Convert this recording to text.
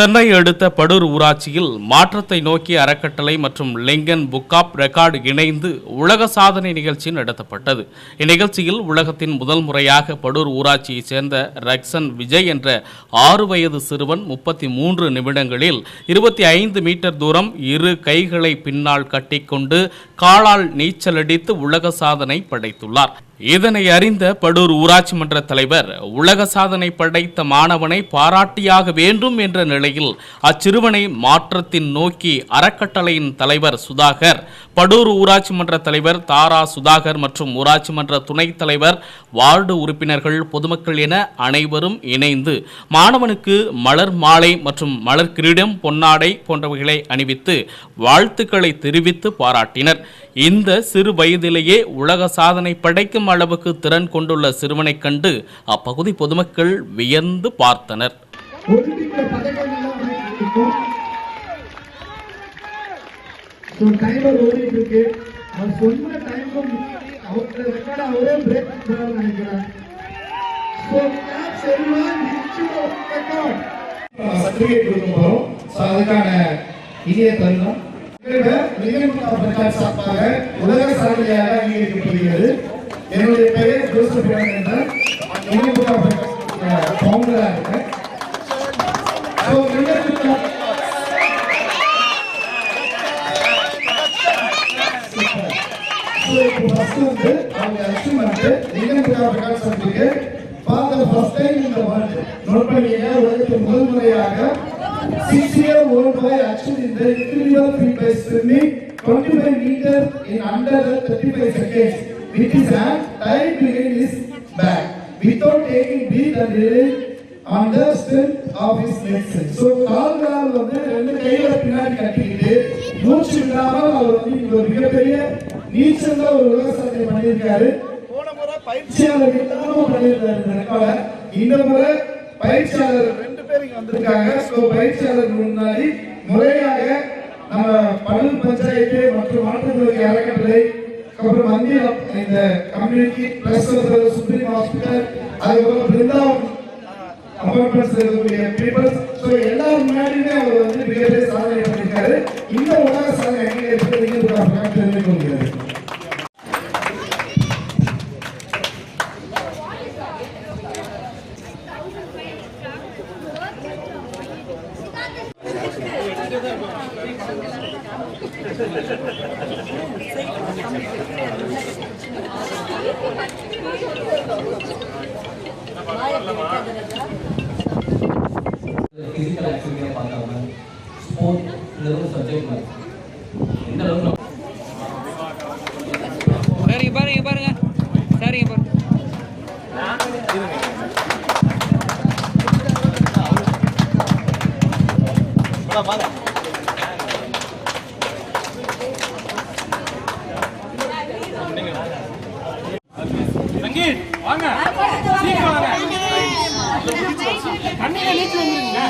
சென்னை அடுத்த படூர் ஊராட்சியில் மாற்றத்தை நோக்கி அறக்கட்டளை மற்றும் லிங்கன் புக் ஆப் ரெக்கார்டு இணைந்து உலக சாதனை நிகழ்ச்சி நடத்தப்பட்டது. இந்நிகழ்ச்சியில் உலகத்தின் முதல் முறையாக படூர் ஊராட்சியைச் சேர்ந்த ரக்சன் விஜய் என்ற ஆறு வயது சிறுவன் முப்பத்தி மூன்று நிமிடங்களில் இருபத்தி ஐந்து மீட்டர் தூரம் இரு கைகளை பின்னால் கட்டிக்கொண்டு காலால் நீச்சலடித்து உலக சாதனை படைத்துள்ளார். இதனை அறிந்த படூர் ஊராட்சி மன்ற தலைவர் உலக சாதனை படைத்த மாணவனை பாராட்டியாக வேண்டும் என்ற நிலையில் அச்சிறுவனை மாற்றத்தின் நோக்கி அறக்கட்டளையின் தலைவர் சுதாகர் படூர் ஊராட்சி மன்ற தலைவர் தாரா சுதாகர் மற்றும் ஊராட்சி மன்ற துணைத் தலைவர் வார்டு உறுப்பினர்கள் பொதுமக்கள் என அனைவரும் இணைந்து மாணவனுக்கு மலர் மாலை மற்றும் மலர் கிரீடம் பொன்னாடை போன்றவைகளை அணிவித்து வாழ்த்துக்களை தெரிவித்து பாராட்டினர். இந்த சிறு வயதிலேயே உலக சாதனை படைக்கும் அளவுக்கு திறன் கொண்டுள்ள சிறுவனைக் கண்டு அப்பகுதி பொதுமக்கள் வியந்து பார்த்தனர். கொடுக்க போறோம் ஸோ அதுக்கான தருணம் சார்பாக உலக சாதனையாக அங்கீகரிக்கப்படுகிறது என்னுடைய பெயர் ஜோசப் என்ற இனிப்பு ஃபவுண்டராக இருக்கேன் வந்து அவங்க அச்சீவ்மெண்ட்டு இனிப்பு காஃபிகான்னு சொல்லிட்டு பார்த்த ஃபஸ்ட் டைம் இந்த வேர்ல்டு நோட் பண்ணிங்க உலகத்தில் முதல் முறையாக Six year old boy actually in the incredible with is hand tied behind his back. Without taking breath and relying on the strength of his legs. So கால்களால் வந்து ரெண்டு கைகளை பின்னாடி கட்டிக்கிட்டு மூச்சு விடாமல் அவர் வந்து இங்க ஒரு மிகப்பெரிய நீச்சல்ல ஒரு உலக சாதனை பண்ணியிருக்காரு. போன முறை பயிற்சியாளர் இல்லாம பண்ணியிருந்தாரு இந்த இந்த முறை பயிற்சியாளர் ரெண்டு பேர் இங்க வந்திருக்காங்க. ஸோ பயிற்சியாளர் முன்னாடி முறையாக நம்ம பல்லு பஞ்சாயத்து மற்றும் மாற்றுத்திறனாளி அறக்கட்டளை அப்புறம் மந்திர இந்த கம்யூனிட்டி பிளஸ் சுப்ரீம் ஹாஸ்பிட்டல் அதுக்கப்புறம் பிருந்தாவன் அப்பார்ட்மெண்ட்ஸ் இருக்கக்கூடிய பீப்புள்ஸ் ஸோ எல்லாரும் முன்னாடியுமே அவர் வந்து மிகப்பெரிய சாதனை பண்ணியிருக்காரு. இந்த உலக சாதனை எங்கே இருக்குது நீங்கள் ஃபிசிக்கல் ஆக்டிவிட்டியை பார்த்தவங்க ஸ்போர்ட் இந்த அளவுக்கு சப்ஜெக்ட் மாதிரி பாருங்க சரிங்க பாருங்க தண்ணியில நீச்சு வந்துருங்க